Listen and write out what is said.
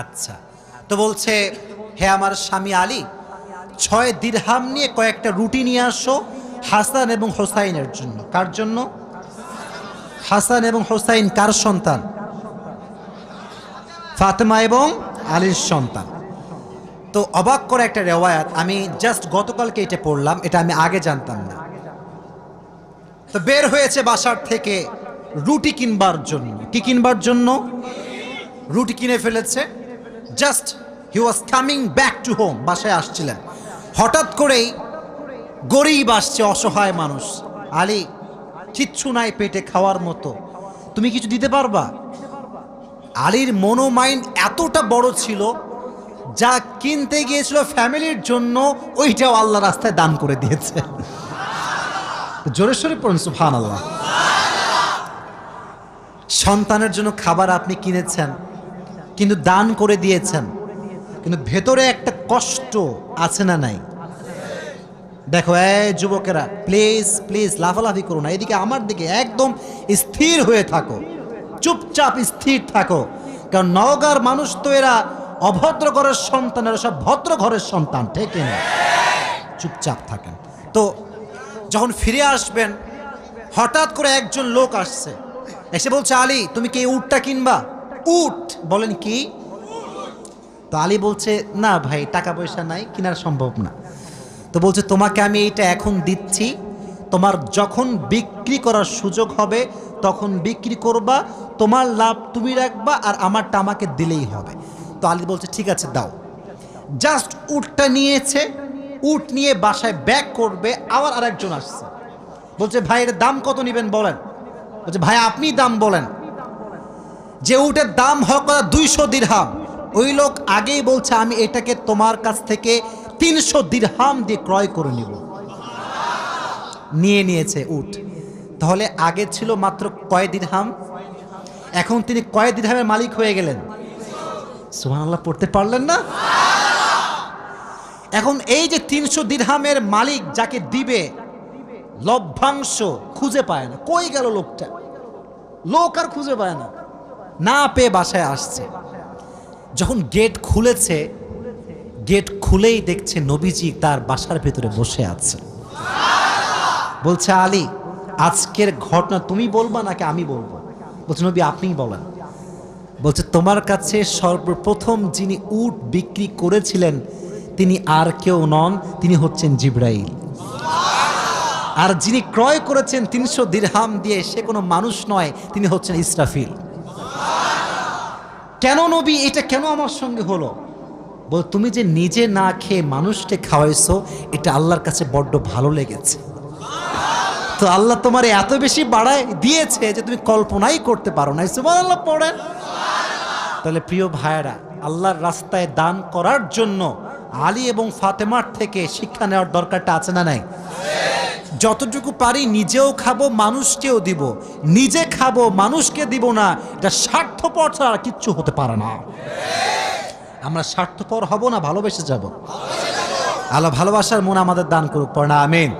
আচ্ছা। তো বলছে, হে আমার স্বামী আলী, ছয় দিরহাম নিয়ে কয়েকটা রুটি নিয়ে আসো হাসান এবং হোসাইনের জন্য। কার জন্য? হাসান এবং হোসাইন কার সন্তান? ফাতেমা এবং আলীর সন্তান। তো অবাক করে একটা রেওয়ায়াত, আমি জাস্ট গতকালকে এটা পড়লাম, এটা আমি আগে জানতাম না। তো বের হয়েছে বাসার থেকে রুটি কিনবার জন্য। কি কিনবার জন্য? রুটি কিনে ফেলেছে। Just he was coming back to home বাসায় আসছিলেন। হঠাৎ করেই গরিব আসছে, অসহায় মানুষ। আলী, কিচ্ছু নাই পেটে খাওয়ার মতো। তুমি কিছু দিতে পারবা? আলীর মনো মাইন্ড এতটা বড় ছিল, যা কিনতে গিয়েছিল ফ্যামিলির জন্য, ওইটাও আল্লাহ রাস্তায় দান করে দিয়েছে। জোরেশ্বরী পড়ুন সুফান আল্লাহ সন্তানের জন্য খাবার আপনি কিনেছেন কিন্তু দান করে দিয়েছেন। কিন্তু ভেতরে একটা কষ্ট আছে না নাই? দেখো, এই যুবকেরা প্লিজ প্লিজ লাফালাফি করো না। এদিকে আমার দিকে একদম স্থির হয়ে থাকো। চুপচাপ স্থির থাকো। কারণ নওগাঁর মানুষ তো এরা অভদ্র ঘরের সন্তান, এরা সব ভদ্র ঘরের সন্তান, ঠিক না? চুপচাপ থাকেন। তো যখন ফিরে আসবেন, হঠাৎ করে একজন লোক আসছে। এসে বলছে, আলী, তুমি কি এই উটটা কিনবা? উট। বলেন কি? তো আলী বলছে, না ভাই টাকা পয়সা নাই, কেনার সম্ভব না। তো বলছে, তোমাকে আমি এইটা এখন দিচ্ছি। তোমার যখন বিক্রি করার সুযোগ হবে, তখন বিক্রি করবা, তোমার লাভ তুমি রাখবা আর আমারটা আমাকে দিলেই হবে। তো আলী বলছে, ঠিক আছে, দাও। জাস্ট উটটা নিয়েছে, উট নিয়ে বাসায় ব্যাক করবে, আবার আরেকজন আসছে। বলছে, ভাই দাম কত নেবেন বলেন? বলছে, ভাই, আপনি দাম বলেন। যে উটের দাম হোক দুইশো দিরহাম। ওই লোক আগেই বলছে, আমি এটাকে তোমার কাছ থেকে তিনশো দিরহাম দিয়ে ক্রয় করে নিব। নিয়ে নিয়েছে উট। তাহলে আগে ছিল মাত্র কয় দিরহাম? এখন তিনি কয় দিরহামের মালিক হয়ে গেলেন? সুবহানাল্লাহ, পড়তে পারলেন না? এখন এই যে তিনশো দিরহামের মালিক যাকে দিবে, লভ্যাংশ খুঁজে পায় না। কই গেল লোকটা? লোক আর খুঁজে পায় না। না পেয়ে বাসায় আসছে। যখন গেট খুলেছে গেট খুলেই দেখছে নবীজি তার বাসার ভেতরে বসে আছে। বলছে, আলী, আজকের ঘটনা তুমি বলবা নাকি আমি বলব? বলছে, নবী, আপনিই বলেন। বলছে, তোমার কাছে সর্বপ্রথম যিনি উট বিক্রি করেছিলেন, তিনি আর কেউ নন, তিনি হচ্ছেন জিব্রাইল। আর যিনি ক্রয় করেছেন তিনশো দিরহাম দিয়ে, সে কোনো মানুষ নয়, তিনি হচ্ছেন ইসরাফিল। কেন নবী? এটা কেন আমার সঙ্গে হলো? বল, তুমি যে নিজে না খেয়ে মানুষকে খাওয়াইছো, এটা আল্লাহর কাছে বড্ড ভালো লেগেছে। তো আল্লাহ তোমার এত বেশি বাড়ায় দিয়েছে যে তুমি কল্পনাই করতে পারো না সুমান আল্লাহ পড়েন। তাহলে প্রিয় ভাইয়েরা, আল্লাহর রাস্তায় দান করার জন্য আলী এবং ফাতেমার থেকে শিক্ষা নেওয়ার দরকারটা আছে না নাই? যতটুকু পারি নিজেও খাব, মানুষকেও দিব। নিজে খাব, মানুষকে দিব না, এটা স্বার্থপর ছাড়া কিচ্ছু হতে পারে না। আমরা স্বার্থপর হব না, ভালোবেসে যাব। আল্লাহ ভালোবাসার মন আমাদের দান করুক, পড়া আমিন।